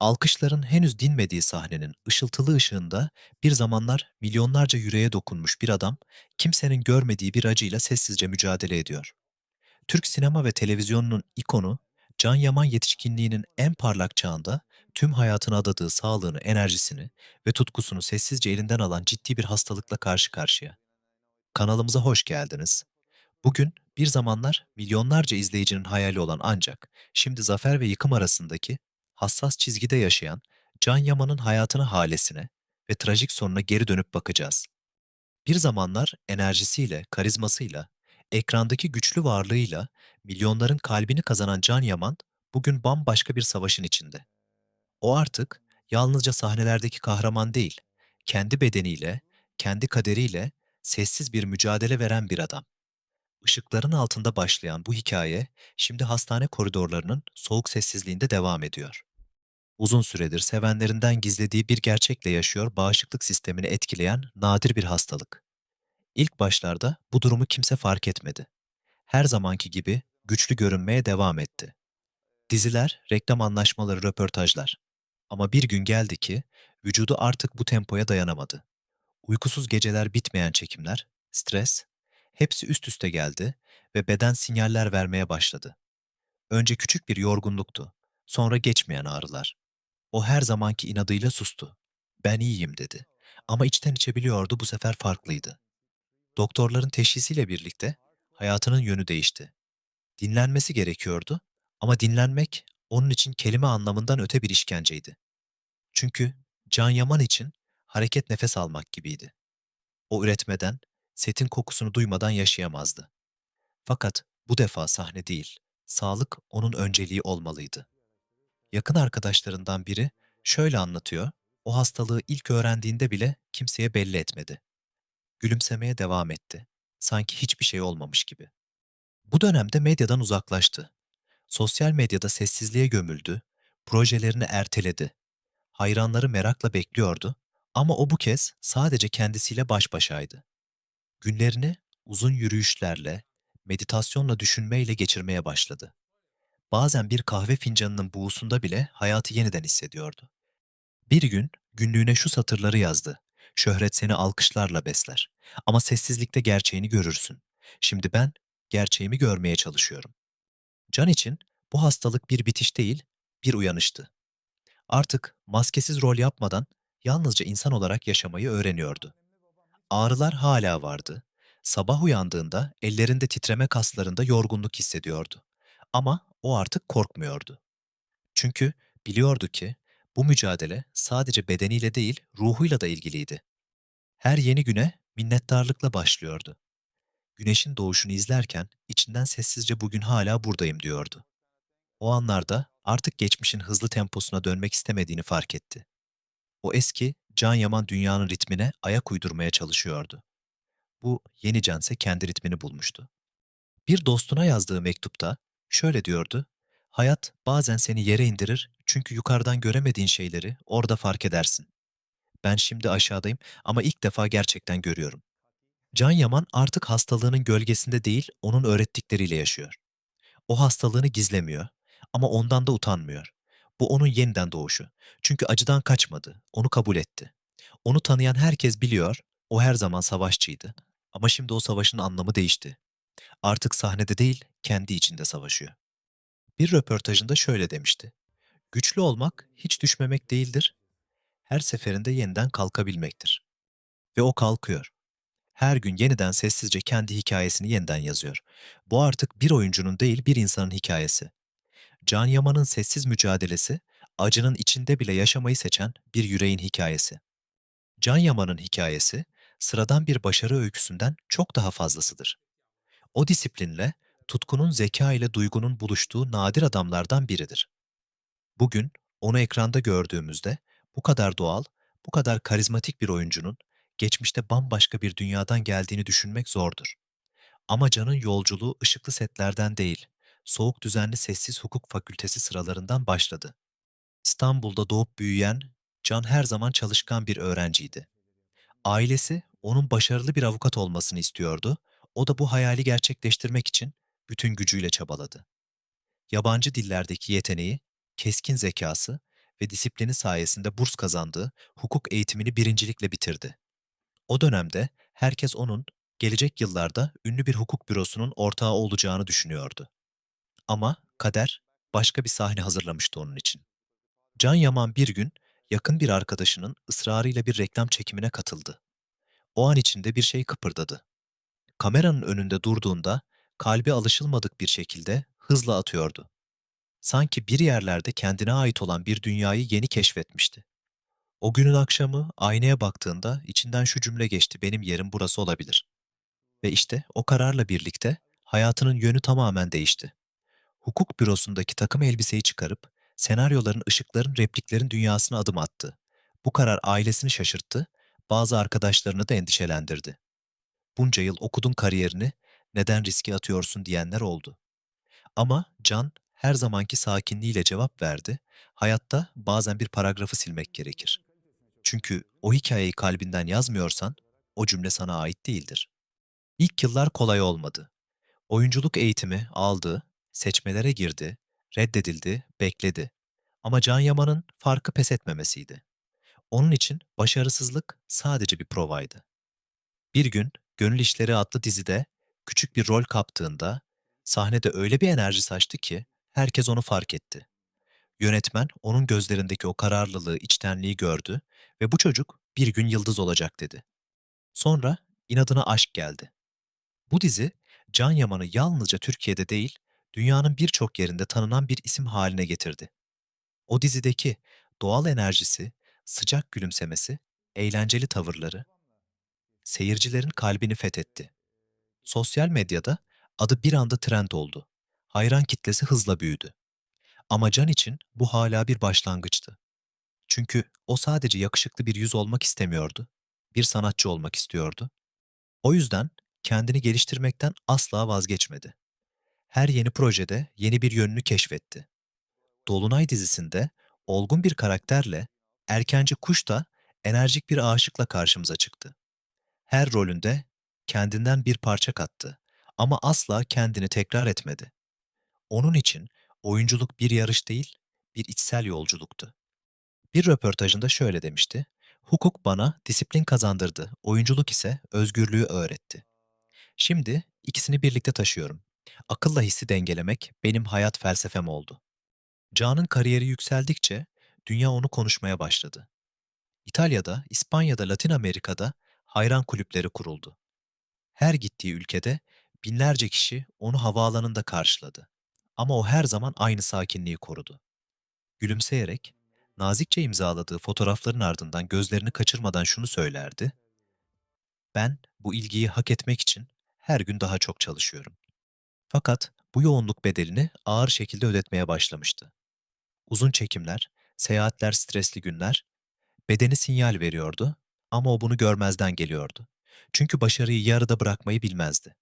Alkışların henüz dinmediği sahnenin ışıltılı ışığında bir zamanlar milyonlarca yüreğe dokunmuş bir adam, kimsenin görmediği bir acıyla sessizce mücadele ediyor. Türk sinema ve televizyonunun ikonu, Can Yaman yetişkinliğinin en parlak çağında tüm hayatını adadığı sağlığını, enerjisini ve tutkusunu sessizce elinden alan ciddi bir hastalıkla karşı karşıya. Kanalımıza hoş geldiniz. Bugün bir zamanlar milyonlarca izleyicinin hayali olan ancak şimdi zafer ve yıkım arasındaki hassas çizgide yaşayan Can Yaman'ın hayatını halesine ve trajik sonuna geri dönüp bakacağız. Bir zamanlar enerjisiyle, karizmasıyla, ekrandaki güçlü varlığıyla milyonların kalbini kazanan Can Yaman bugün bambaşka bir savaşın içinde. O artık yalnızca sahnelerdeki kahraman değil, kendi bedeniyle, kendi kaderiyle sessiz bir mücadele veren bir adam. Işıkların altında başlayan bu hikaye şimdi hastane koridorlarının soğuk sessizliğinde devam ediyor. Uzun süredir sevenlerinden gizlediği bir gerçekle yaşıyor bağışıklık sistemini etkileyen nadir bir hastalık. İlk başlarda bu durumu kimse fark etmedi. Her zamanki gibi güçlü görünmeye devam etti. Diziler, reklam anlaşmaları, röportajlar. Ama bir gün geldi ki vücudu artık bu tempoya dayanamadı. Uykusuz geceler bitmeyen çekimler, stres, hepsi üst üste geldi ve beden sinyaller vermeye başladı. Önce küçük bir yorgunluktu, sonra geçmeyen ağrılar. O her zamanki inadıyla sustu. Ben iyiyim dedi. Ama içten içe biliyordu bu sefer farklıydı. Doktorların teşhisiyle birlikte hayatının yönü değişti. Dinlenmesi gerekiyordu ama dinlenmek onun için kelime anlamından öte bir işkenceydi. Çünkü Can Yaman için hareket nefes almak gibiydi. O üretmeden, setin kokusunu duymadan yaşayamazdı. Fakat bu defa sahne değil, sağlık onun önceliği olmalıydı. Yakın arkadaşlarından biri şöyle anlatıyor, o hastalığı ilk öğrendiğinde bile kimseye belli etmedi. Gülümsemeye devam etti. Sanki hiçbir şey olmamış gibi. Bu dönemde medyadan uzaklaştı. Sosyal medyada sessizliğe gömüldü, projelerini erteledi. Hayranları merakla bekliyordu ama o bu kez sadece kendisiyle baş başaydı. Günlerini uzun yürüyüşlerle, meditasyonla düşünmeyle geçirmeye başladı. Bazen bir kahve fincanının buğusunda bile hayatı yeniden hissediyordu. Bir gün günlüğüne şu satırları yazdı. Şöhret seni alkışlarla besler. Ama sessizlikte gerçeğini görürsün. Şimdi ben gerçeğimi görmeye çalışıyorum. Can için bu hastalık bir bitiş değil, bir uyanıştı. Artık maskesiz rol yapmadan yalnızca insan olarak yaşamayı öğreniyordu. Ağrılar hala vardı. Sabah uyandığında ellerinde titreme kaslarında yorgunluk hissediyordu. Ama o artık korkmuyordu. Çünkü biliyordu ki bu mücadele sadece bedeniyle değil, ruhuyla da ilgiliydi. Her yeni güne minnettarlıkla başlıyordu. Güneşin doğuşunu izlerken içinden sessizce bugün hala buradayım diyordu. O anlarda artık geçmişin hızlı temposuna dönmek istemediğini fark etti. O eski, can yaman dünyanın ritmine ayak uydurmaya çalışıyordu. Bu yeni canse kendi ritmini bulmuştu. Bir dostuna yazdığı mektupta şöyle diyordu, Hayat bazen seni yere indirir çünkü yukarıdan göremediğin şeyleri orada fark edersin. Ben şimdi aşağıdayım ama ilk defa gerçekten görüyorum. Can Yaman artık hastalığının gölgesinde değil, onun öğrettikleriyle yaşıyor. O hastalığını gizlemiyor ama ondan da utanmıyor. Bu onun yeniden doğuşu. Çünkü acıdan kaçmadı, onu kabul etti. Onu tanıyan herkes biliyor, o her zaman savaşçıydı. Ama şimdi o savaşın anlamı değişti. Artık sahnede değil, kendi içinde savaşıyor. Bir röportajında şöyle demişti. Güçlü olmak hiç düşmemek değildir, her seferinde yeniden kalkabilmektir. Ve o kalkıyor. Her gün yeniden sessizce kendi hikayesini yeniden yazıyor. Bu artık bir oyuncunun değil bir insanın hikayesi. Can Yaman'ın sessiz mücadelesi, acının içinde bile yaşamayı seçen bir yüreğin hikayesi. Can Yaman'ın hikayesi, sıradan bir başarı öyküsünden çok daha fazlasıdır. O disiplinle, tutkunun zeka ile duygunun buluştuğu nadir adamlardan biridir. Bugün onu ekranda gördüğümüzde bu kadar doğal, bu kadar karizmatik bir oyuncunun geçmişte bambaşka bir dünyadan geldiğini düşünmek zordur. Ama Can'ın yolculuğu ışıklı setlerden değil, soğuk düzenli sessiz hukuk fakültesi sıralarından başladı. İstanbul'da doğup büyüyen, Can her zaman çalışkan bir öğrenciydi. Ailesi onun başarılı bir avukat olmasını istiyordu, o da bu hayali gerçekleştirmek için bütün gücüyle çabaladı. Yabancı dillerdeki yeteneği, keskin zekası ve disiplini sayesinde burs kazandığı hukuk eğitimini birincilikle bitirdi. O dönemde herkes onun gelecek yıllarda ünlü bir hukuk bürosunun ortağı olacağını düşünüyordu. Ama kader başka bir sahne hazırlamıştı onun için. Can Yaman bir gün yakın bir arkadaşının ısrarıyla bir reklam çekimine katıldı. O an içinde bir şey kıpırdadı. Kameranın önünde durduğunda kalbi alışılmadık bir şekilde hızla atıyordu. Sanki bir yerlerde kendine ait olan bir dünyayı yeni keşfetmişti. O günün akşamı aynaya baktığında içinden şu cümle geçti, benim yerim burası olabilir. Ve işte o kararla birlikte hayatının yönü tamamen değişti. Hukuk bürosundaki takım elbiseyi çıkarıp senaryoların, ışıkların, repliklerin dünyasına adım attı. Bu karar ailesini şaşırttı, bazı arkadaşlarını da endişelendirdi. Bunca yıl okudun kariyerini, neden riske atıyorsun diyenler oldu. Ama Can her zamanki sakinliğiyle cevap verdi. Hayatta bazen bir paragrafı silmek gerekir. Çünkü o hikayeyi kalbinden yazmıyorsan o cümle sana ait değildir. İlk yıllar kolay olmadı. Oyunculuk eğitimi aldı, seçmelere girdi, reddedildi, bekledi. Ama Can Yaman'ın farkı pes etmemesiydi. Onun için başarısızlık sadece bir provaydı. Bir gün Gönül İşleri adlı dizide küçük bir rol kaptığında sahnede öyle bir enerji saçtı ki herkes onu fark etti. Yönetmen onun gözlerindeki o kararlılığı, içtenliği gördü ve bu çocuk bir gün yıldız olacak dedi. Sonra inadına aşk geldi. Bu dizi Can Yaman'ı yalnızca Türkiye'de değil, dünyanın birçok yerinde tanınan bir isim haline getirdi. O dizideki doğal enerjisi, sıcak gülümsemesi, eğlenceli tavırları seyircilerin kalbini fethetti. Sosyal medyada adı bir anda trend oldu. Hayran kitlesi hızla büyüdü. Ama Can için bu hala bir başlangıçtı. Çünkü o sadece yakışıklı bir yüz olmak istemiyordu. Bir sanatçı olmak istiyordu. O yüzden kendini geliştirmekten asla vazgeçmedi. Her yeni projede yeni bir yönünü keşfetti. Dolunay dizisinde olgun bir karakterle erkenci kuş da enerjik bir aşıkla karşımıza çıktı. Her rolünde kendinden bir parça kattı ama asla kendini tekrar etmedi. Onun için oyunculuk bir yarış değil, bir içsel yolculuktu. Bir röportajında şöyle demişti: "Hukuk bana disiplin kazandırdı, oyunculuk ise özgürlüğü öğretti. Şimdi ikisini birlikte taşıyorum. Akılla hissi dengelemek benim hayat felsefem oldu." Can'ın kariyeri yükseldikçe dünya onu konuşmaya başladı. İtalya'da, İspanya'da, Latin Amerika'da hayran kulüpleri kuruldu. Her gittiği ülkede binlerce kişi onu havaalanında karşıladı. Ama o her zaman aynı sakinliği korudu. Gülümseyerek, nazikçe imzaladığı fotoğrafların ardından gözlerini kaçırmadan şunu söylerdi. Ben bu ilgiyi hak etmek için her gün daha çok çalışıyorum. Fakat bu yoğunluk bedelini ağır şekilde ödetmeye başlamıştı. Uzun çekimler, seyahatler, stresli günler, bedeni sinyal veriyordu ama o bunu görmezden geliyordu. Çünkü başarıyı yarıda bırakmayı bilmezdi.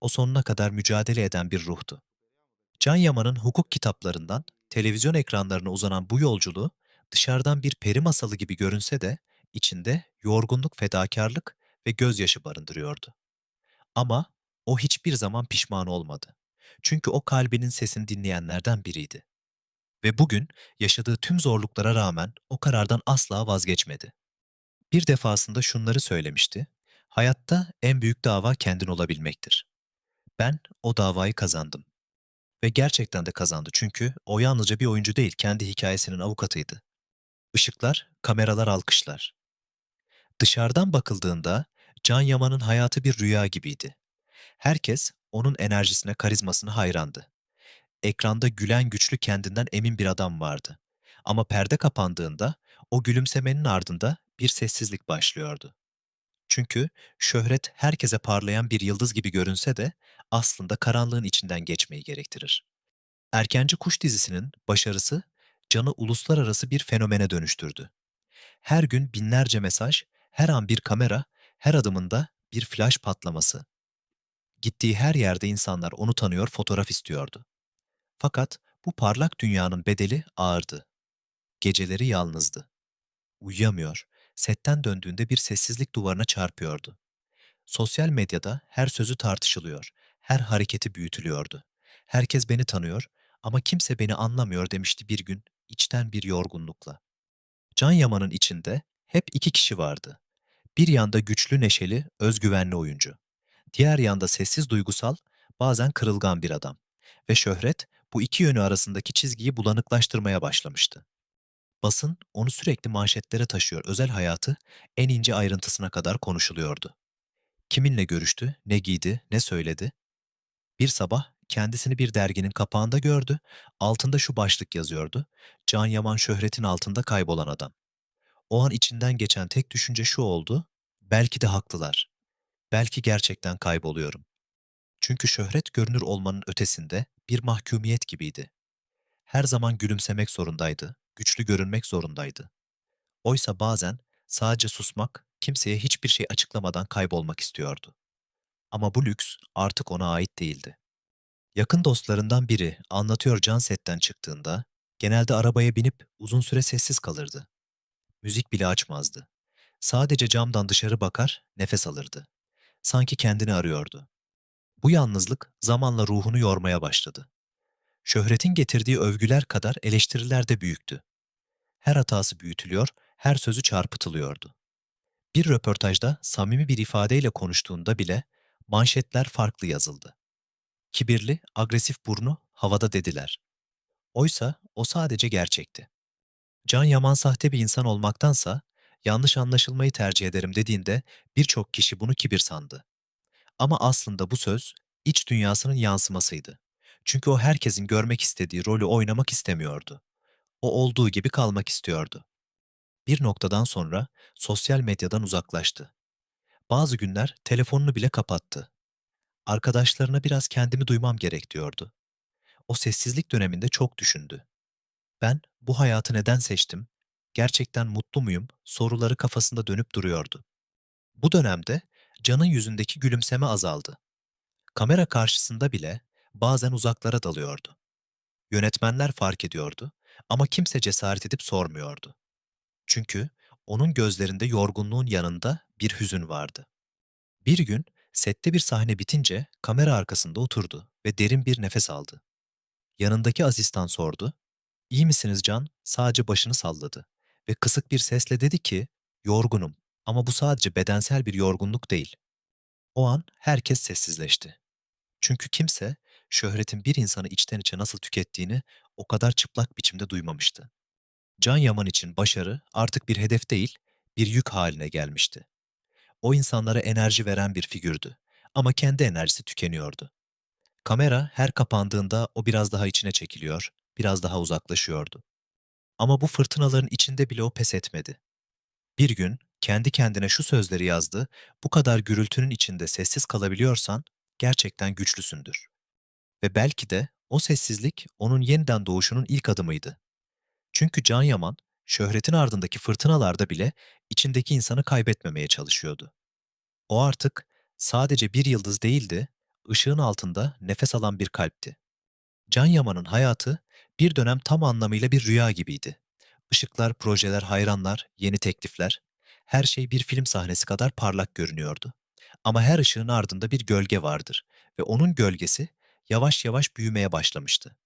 O sonuna kadar mücadele eden bir ruhtu. Can Yaman'ın hukuk kitaplarından televizyon ekranlarına uzanan bu yolculuğu dışarıdan bir peri masalı gibi görünse de içinde yorgunluk, fedakarlık ve gözyaşı barındırıyordu. Ama o hiçbir zaman pişman olmadı. Çünkü o kalbinin sesini dinleyenlerden biriydi. Ve bugün yaşadığı tüm zorluklara rağmen o karardan asla vazgeçmedi. Bir defasında şunları söylemişti. Hayatta en büyük dava kendin olabilmektir. Ben o davayı kazandım. Ve gerçekten de kazandı çünkü o yalnızca bir oyuncu değil, kendi hikayesinin avukatıydı. Işıklar, kameralar, alkışlar. Dışarıdan bakıldığında Can Yaman'ın hayatı bir rüya gibiydi. Herkes onun enerjisine, karizmasına hayrandı. Ekranda gülen güçlü kendinden emin bir adam vardı. Ama perde kapandığında o gülümsemenin ardında bir sessizlik başlıyordu. Çünkü şöhret herkese parlayan bir yıldız gibi görünse de aslında karanlığın içinden geçmeyi gerektirir. Erkenci Kuş dizisinin başarısı Can'ı uluslararası bir fenomene dönüştürdü. Her gün binlerce mesaj, her an bir kamera, her adımında bir flash patlaması. Gittiği her yerde insanlar onu tanıyor, fotoğraf istiyordu. Fakat bu parlak dünyanın bedeli ağırdı. Geceleri yalnızdı. Uyuyamıyor, setten döndüğünde bir sessizlik duvarına çarpıyordu. Sosyal medyada her sözü tartışılıyor, her hareketi büyütülüyordu. Herkes beni tanıyor ama kimse beni anlamıyor demişti bir gün içten bir yorgunlukla. Can Yaman'ın içinde hep iki kişi vardı. Bir yanda güçlü, neşeli, özgüvenli oyuncu. Diğer yanda sessiz, duygusal, bazen kırılgan bir adam. Ve şöhret bu iki yönü arasındaki çizgiyi bulanıklaştırmaya başlamıştı. Basın onu sürekli manşetlere taşıyor, özel hayatı en ince ayrıntısına kadar konuşuluyordu. Kiminle görüştü, ne giydi, ne söyledi? Bir sabah kendisini bir derginin kapağında gördü, altında şu başlık yazıyordu. Can Yaman şöhretin altında kaybolan adam. O an içinden geçen tek düşünce şu oldu. Belki de haklılar. Belki gerçekten kayboluyorum. Çünkü şöhret görünür olmanın ötesinde bir mahkumiyet gibiydi. Her zaman gülümsemek zorundaydı, güçlü görünmek zorundaydı. Oysa bazen sadece susmak, kimseye hiçbir şey açıklamadan kaybolmak istiyordu. Ama bu lüks artık ona ait değildi. Yakın dostlarından biri anlatıyor Can setten çıktığında, genelde arabaya binip uzun süre sessiz kalırdı. Müzik bile açmazdı. Sadece camdan dışarı bakar, nefes alırdı. Sanki kendini arıyordu. Bu yalnızlık zamanla ruhunu yormaya başladı. Şöhretin getirdiği övgüler kadar eleştiriler de büyüktü. Her hatası büyütülüyor, her sözü çarpıtılıyordu. Bir röportajda samimi bir ifadeyle konuştuğunda bile manşetler farklı yazıldı. Kibirli, agresif burnu havada dediler. Oysa o sadece gerçekti. Can Yaman sahte bir insan olmaktansa yanlış anlaşılmayı tercih ederim dediğinde birçok kişi bunu kibir sandı. Ama aslında bu söz iç dünyasının yansımasıydı. Çünkü o herkesin görmek istediği rolü oynamak istemiyordu. O olduğu gibi kalmak istiyordu. Bir noktadan sonra sosyal medyadan uzaklaştı. Bazı günler telefonunu bile kapattı. Arkadaşlarına biraz kendimi duymam gerek diyordu. O sessizlik döneminde çok düşündü. Ben bu hayatı neden seçtim? Gerçekten mutlu muyum? Soruları kafasında dönüp duruyordu. Bu dönemde Can'ın yüzündeki gülümseme azaldı. Kamera karşısında bile bazen uzaklara dalıyordu. Yönetmenler fark ediyordu ama kimse cesaret edip sormuyordu. Çünkü onun gözlerinde yorgunluğun yanında bir hüzün vardı. Bir gün sette bir sahne bitince kamera arkasında oturdu ve derin bir nefes aldı. Yanındaki asistan sordu. "İyi misiniz Can?" Sadece başını salladı ve kısık bir sesle dedi ki, "Yorgunum ama bu sadece bedensel bir yorgunluk değil." O an herkes sessizleşti. Çünkü kimse şöhretin bir insanı içten içe nasıl tükettiğini o kadar çıplak biçimde duymamıştı. Can Yaman için başarı artık bir hedef değil, bir yük haline gelmişti. O insanlara enerji veren bir figürdü ama kendi enerjisi tükeniyordu. Kamera her kapandığında o biraz daha içine çekiliyor, biraz daha uzaklaşıyordu. Ama bu fırtınaların içinde bile o pes etmedi. Bir gün kendi kendine şu sözleri yazdı, bu kadar gürültünün içinde sessiz kalabiliyorsan gerçekten güçlüsündür. Ve belki de o sessizlik onun yeniden doğuşunun ilk adımıydı. Çünkü Can Yaman, şöhretin ardındaki fırtınalarda bile içindeki insanı kaybetmemeye çalışıyordu. O artık sadece bir yıldız değildi, ışığın altında nefes alan bir kalpti. Can Yaman'ın hayatı bir dönem tam anlamıyla bir rüya gibiydi. Işıklar, projeler, hayranlar, yeni teklifler, her şey bir film sahnesi kadar parlak görünüyordu. Ama her ışığın ardında bir gölge vardır ve onun gölgesi yavaş yavaş büyümeye başlamıştı.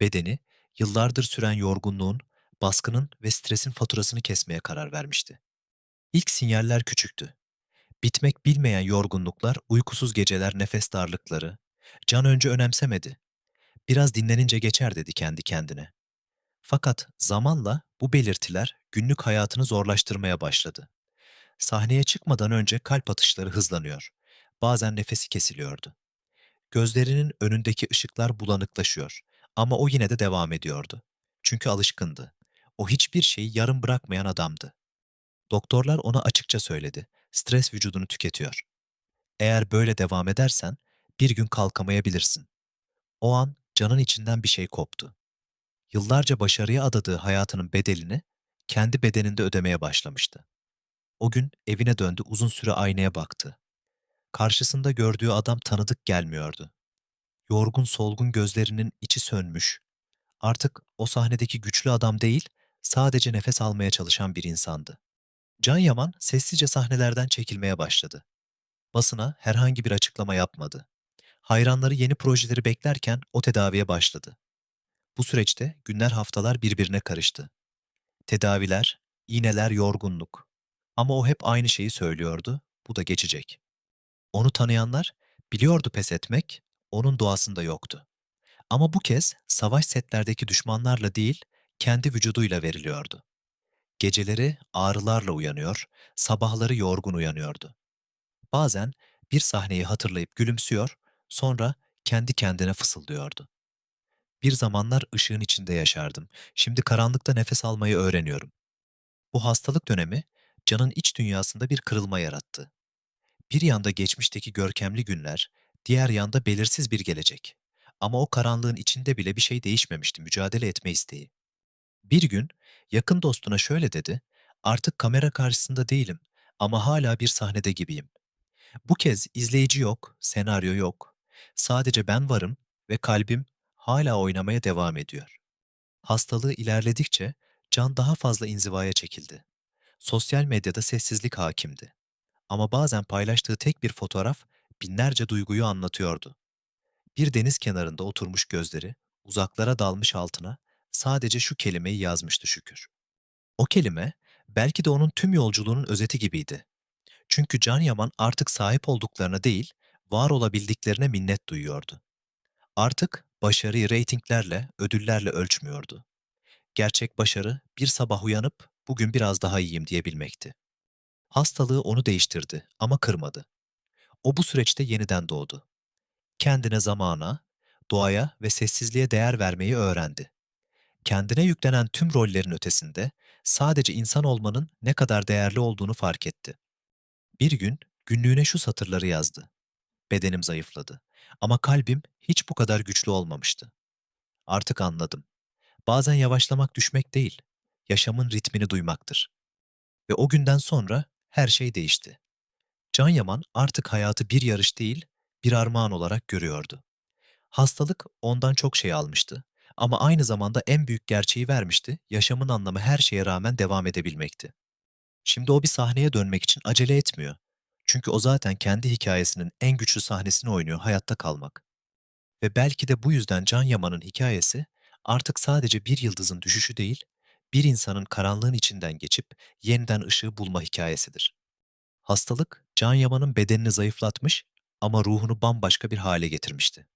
Bedeni, yıllardır süren yorgunluğun, baskının ve stresin faturasını kesmeye karar vermişti. İlk sinyaller küçüktü. Bitmek bilmeyen yorgunluklar, uykusuz geceler, nefes darlıkları. Can önce önemsemedi. Biraz dinlenince geçer dedi kendi kendine. Fakat zamanla bu belirtiler günlük hayatını zorlaştırmaya başladı. Sahneye çıkmadan önce kalp atışları hızlanıyor. Bazen nefesi kesiliyordu. Gözlerinin önündeki ışıklar bulanıklaşıyor ama o yine de devam ediyordu. Çünkü alışkındı. O hiçbir şeyi yarım bırakmayan adamdı. Doktorlar ona açıkça söyledi. Stres vücudunu tüketiyor. Eğer böyle devam edersen bir gün kalkamayabilirsin. O an canın içinden bir şey koptu. Yıllarca başarıya adadığı hayatının bedelini kendi bedeninde ödemeye başlamıştı. O gün evine döndü, uzun süre aynaya baktı. Karşısında gördüğü adam tanıdık gelmiyordu. Yorgun solgun gözlerinin içi sönmüş. Artık o sahnedeki güçlü adam değil, sadece nefes almaya çalışan bir insandı. Can Yaman sessizce sahnelerden çekilmeye başladı. Basına herhangi bir açıklama yapmadı. Hayranları yeni projeleri beklerken o tedaviye başladı. Bu süreçte günler haftalar birbirine karıştı. Tedaviler, iğneler, yorgunluk. Ama o hep aynı şeyi söylüyordu. Bu da geçecek. Onu tanıyanlar biliyordu pes etmek, onun doğasında yoktu. Ama bu kez savaş setlerdeki düşmanlarla değil, kendi vücuduyla veriliyordu. Geceleri ağrılarla uyanıyor, sabahları yorgun uyanıyordu. Bazen bir sahneyi hatırlayıp gülümsüyor, sonra kendi kendine fısıldıyordu. Bir zamanlar ışığın içinde yaşardım. Şimdi karanlıkta nefes almayı öğreniyorum. Bu hastalık dönemi Can'ın iç dünyasında bir kırılma yarattı. Bir yanda geçmişteki görkemli günler, diğer yanda belirsiz bir gelecek. Ama o karanlığın içinde bile bir şey değişmemişti, mücadele etme isteği. Bir gün yakın dostuna şöyle dedi, artık kamera karşısında değilim ama hala bir sahnede gibiyim. Bu kez izleyici yok, senaryo yok. Sadece ben varım ve kalbim hala oynamaya devam ediyor. Hastalığı ilerledikçe Can daha fazla inzivaya çekildi. Sosyal medyada sessizlik hakimdi. Ama bazen paylaştığı tek bir fotoğraf binlerce duyguyu anlatıyordu. Bir deniz kenarında oturmuş gözleri, uzaklara dalmış altına sadece şu kelimeyi yazmıştı şükür. O kelime belki de onun tüm yolculuğunun özeti gibiydi. Çünkü Can Yaman artık sahip olduklarına değil, var olabildiklerine minnet duyuyordu. Artık başarıyı reytinglerle, ödüllerle ölçmüyordu. Gerçek başarı bir sabah uyanıp bugün biraz daha iyiyim diyebilmekti. Hastalığı onu değiştirdi ama kırmadı. O bu süreçte yeniden doğdu. Kendine zamana, doğaya ve sessizliğe değer vermeyi öğrendi. Kendine yüklenen tüm rollerin ötesinde sadece insan olmanın ne kadar değerli olduğunu fark etti. Bir gün günlüğüne şu satırları yazdı. Bedenim zayıfladı ama kalbim hiç bu kadar güçlü olmamıştı. Artık anladım. Bazen yavaşlamak düşmek değil, yaşamın ritmini duymaktır. Ve o günden sonra her şey değişti. Can Yaman artık hayatı bir yarış değil, bir armağan olarak görüyordu. Hastalık ondan çok şey almıştı ama aynı zamanda en büyük gerçeği vermişti, yaşamın anlamı her şeye rağmen devam edebilmekti. Şimdi o bir sahneye dönmek için acele etmiyor. Çünkü o zaten kendi hikayesinin en güçlü sahnesini oynuyor, hayatta kalmak. Ve belki de bu yüzden Can Yaman'ın hikayesi artık sadece bir yıldızın düşüşü değil, bir insanın karanlığın içinden geçip yeniden ışığı bulma hikayesidir. Hastalık, Can Yaman'ın bedenini zayıflatmış ama ruhunu bambaşka bir hale getirmişti.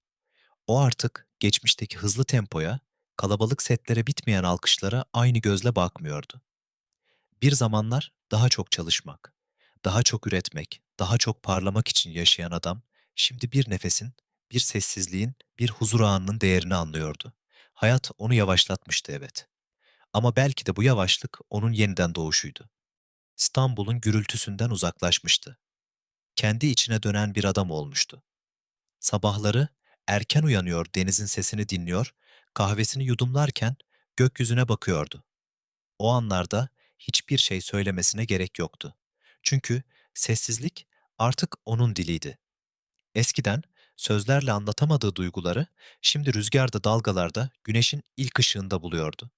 O artık geçmişteki hızlı tempoya, kalabalık setlere bitmeyen alkışlara aynı gözle bakmıyordu. Bir zamanlar daha çok çalışmak, daha çok üretmek, daha çok parlamak için yaşayan adam, şimdi bir nefesin, bir sessizliğin, bir huzur anının değerini anlıyordu. Hayat onu yavaşlatmıştı evet. Ama belki de bu yavaşlık onun yeniden doğuşuydu. İstanbul'un gürültüsünden uzaklaşmıştı. Kendi içine dönen bir adam olmuştu. Sabahları erken uyanıyor, denizin sesini dinliyor, kahvesini yudumlarken gökyüzüne bakıyordu. O anlarda hiçbir şey söylemesine gerek yoktu. Çünkü sessizlik artık onun diliydi. Eskiden sözlerle anlatamadığı duyguları şimdi rüzgarda, dalgalarda, güneşin ilk ışığında buluyordu.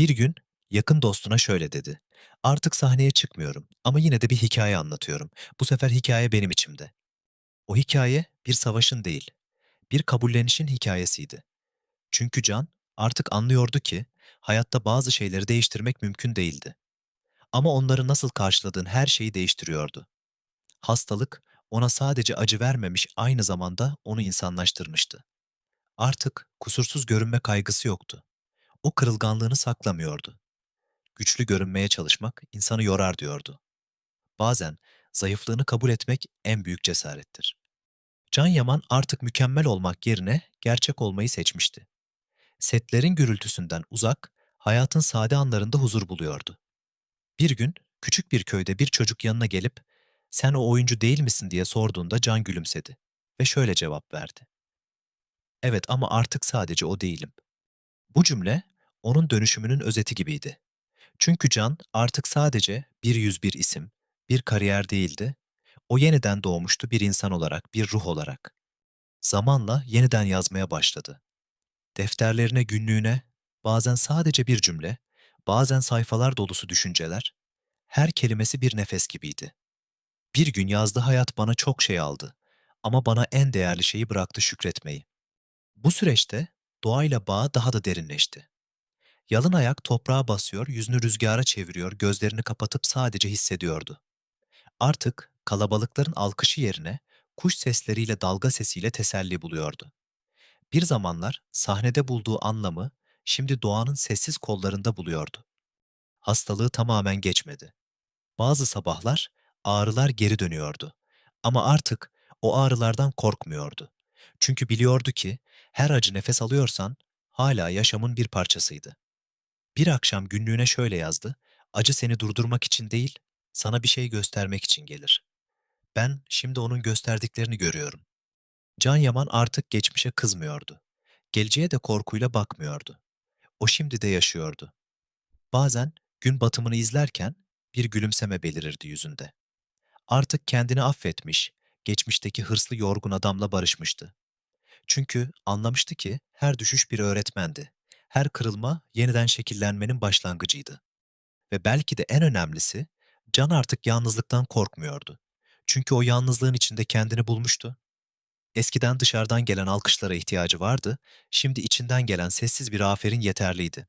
Bir gün yakın dostuna şöyle dedi. Artık sahneye çıkmıyorum ama yine de bir hikaye anlatıyorum. Bu sefer hikaye benim içimde. O hikaye bir savaşın değil, bir kabullenişin hikayesiydi. Çünkü Can artık anlıyordu ki hayatta bazı şeyleri değiştirmek mümkün değildi. Ama onları nasıl karşıladığın her şeyi değiştiriyordu. Hastalık ona sadece acı vermemiş aynı zamanda onu insanlaştırmıştı. Artık kusursuz görünme kaygısı yoktu. O kırılganlığını saklamıyordu. Güçlü görünmeye çalışmak insanı yorar diyordu. Bazen zayıflığını kabul etmek en büyük cesarettir. Can Yaman artık mükemmel olmak yerine gerçek olmayı seçmişti. Setlerin gürültüsünden uzak, hayatın sade anlarında huzur buluyordu. Bir gün küçük bir köyde bir çocuk yanına gelip "Sen o oyuncu değil misin?" diye sorduğunda Can gülümsedi ve şöyle cevap verdi. "Evet ama artık sadece o değilim." Bu cümle onun dönüşümünün özeti gibiydi. Çünkü Can artık sadece bir yüz bir isim, bir kariyer değildi. O yeniden doğmuştu bir insan olarak, bir ruh olarak. Zamanla yeniden yazmaya başladı. Defterlerine, günlüğüne, bazen sadece bir cümle, bazen sayfalar dolusu düşünceler, her kelimesi bir nefes gibiydi. Bir gün yazdı hayat bana çok şey aldı ama bana en değerli şeyi bıraktı şükretmeyi. Bu süreçte doğayla bağı daha da derinleşti. Yalın ayak toprağa basıyor, yüzünü rüzgara çeviriyor, gözlerini kapatıp sadece hissediyordu. Artık kalabalıkların alkışı yerine kuş sesleriyle dalga sesiyle teselli buluyordu. Bir zamanlar sahnede bulduğu anlamı şimdi doğanın sessiz kollarında buluyordu. Hastalığı tamamen geçmedi. Bazı sabahlar ağrılar geri dönüyordu. Ama artık o ağrılardan korkmuyordu. Çünkü biliyordu ki her acı nefes alıyorsan hala yaşamın bir parçasıydı. Bir akşam günlüğüne şöyle yazdı. Acı seni durdurmak için değil, sana bir şey göstermek için gelir. Ben şimdi onun gösterdiklerini görüyorum. Can Yaman artık geçmişe kızmıyordu. Geleceğe de korkuyla bakmıyordu. O şimdi de yaşıyordu. Bazen gün batımını izlerken bir gülümseme belirirdi yüzünde. Artık kendini affetmiş, geçmişteki hırslı yorgun adamla barışmıştı. Çünkü anlamıştı ki her düşüş bir öğretmendi. Her kırılma yeniden şekillenmenin başlangıcıydı. Ve belki de en önemlisi, Can artık yalnızlıktan korkmuyordu. Çünkü o yalnızlığın içinde kendini bulmuştu. Eskiden dışarıdan gelen alkışlara ihtiyacı vardı, şimdi içinden gelen sessiz bir aferin yeterliydi.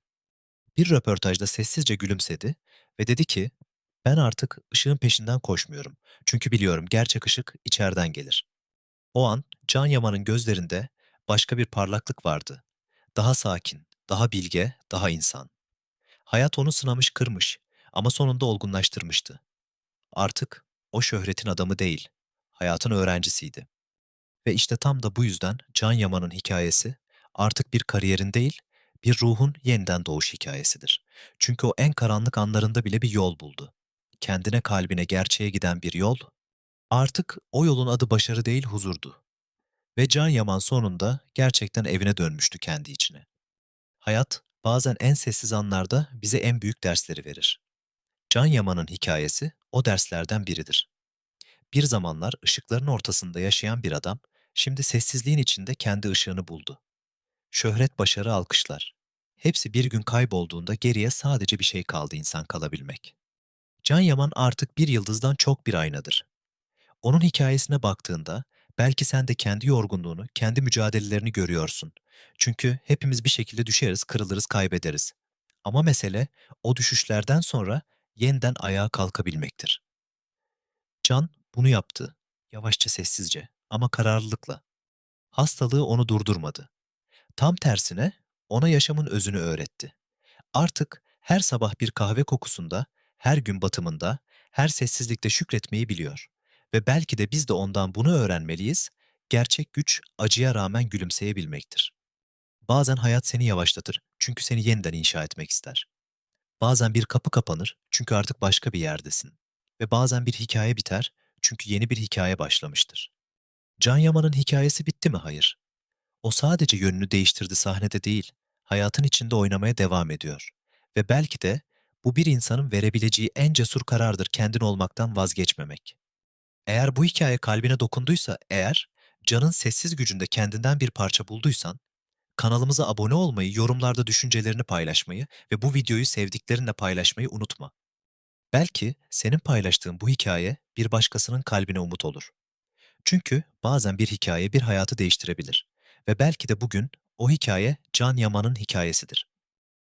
Bir röportajda sessizce gülümsedi ve dedi ki, ben artık ışığın peşinden koşmuyorum. Çünkü biliyorum gerçek ışık içeriden gelir. O an Can Yaman'ın gözlerinde başka bir parlaklık vardı. Daha sakin, daha bilge, daha insan. Hayat onu sınamış kırmış ama sonunda olgunlaştırmıştı. Artık o şöhretin adamı değil, hayatın öğrencisiydi. Ve işte tam da bu yüzden Can Yaman'ın hikayesi artık bir kariyerin değil, bir ruhun yeniden doğuş hikayesidir. Çünkü o en karanlık anlarında bile bir yol buldu. Kendine kalbine gerçeğe giden bir yol, artık o yolun adı başarı değil huzurdu. Ve Can Yaman sonunda gerçekten evine dönmüştü kendi içine. Hayat bazen en sessiz anlarda bize en büyük dersleri verir. Can Yaman'ın hikayesi o derslerden biridir. Bir zamanlar ışıkların ortasında yaşayan bir adam, şimdi sessizliğin içinde kendi ışığını buldu. Şöhret, başarı, alkışlar. Hepsi bir gün kaybolduğunda geriye sadece bir şey kaldı insan kalabilmek. Can Yaman artık bir yıldızdan çok bir aynadır. Onun hikayesine baktığında belki sen de kendi yorgunluğunu, kendi mücadelelerini görüyorsun. Çünkü hepimiz bir şekilde düşeriz, kırılırız, kaybederiz. Ama mesele o düşüşlerden sonra yeniden ayağa kalkabilmektir. Can bunu yaptı. Yavaşça, sessizce ama kararlılıkla. Hastalığı onu durdurmadı. Tam tersine ona yaşamın özünü öğretti. Artık her sabah bir kahve kokusunda, her gün batımında, her sessizlikte şükretmeyi biliyor. Ve belki de biz de ondan bunu öğrenmeliyiz. Gerçek güç acıya rağmen gülümseyebilmektir. Bazen hayat seni yavaşlatır çünkü seni yeniden inşa etmek ister. Bazen bir kapı kapanır çünkü artık başka bir yerdesin. Ve bazen bir hikaye biter çünkü yeni bir hikaye başlamıştır. Can Yaman'ın hikayesi bitti mi? Hayır. O sadece yönünü değiştirdi sahnede değil, hayatın içinde oynamaya devam ediyor. Ve belki de bu bir insanın verebileceği en cesur karardır kendin olmaktan vazgeçmemek. Eğer bu hikaye kalbine dokunduysa, eğer Can'ın sessiz gücünde kendinden bir parça bulduysan, kanalımıza abone olmayı, yorumlarda düşüncelerini paylaşmayı ve bu videoyu sevdiklerinle paylaşmayı unutma. Belki senin paylaştığın bu hikaye bir başkasının kalbine umut olur. Çünkü bazen bir hikaye bir hayatı değiştirebilir ve belki de bugün o hikaye Can Yaman'ın hikayesidir.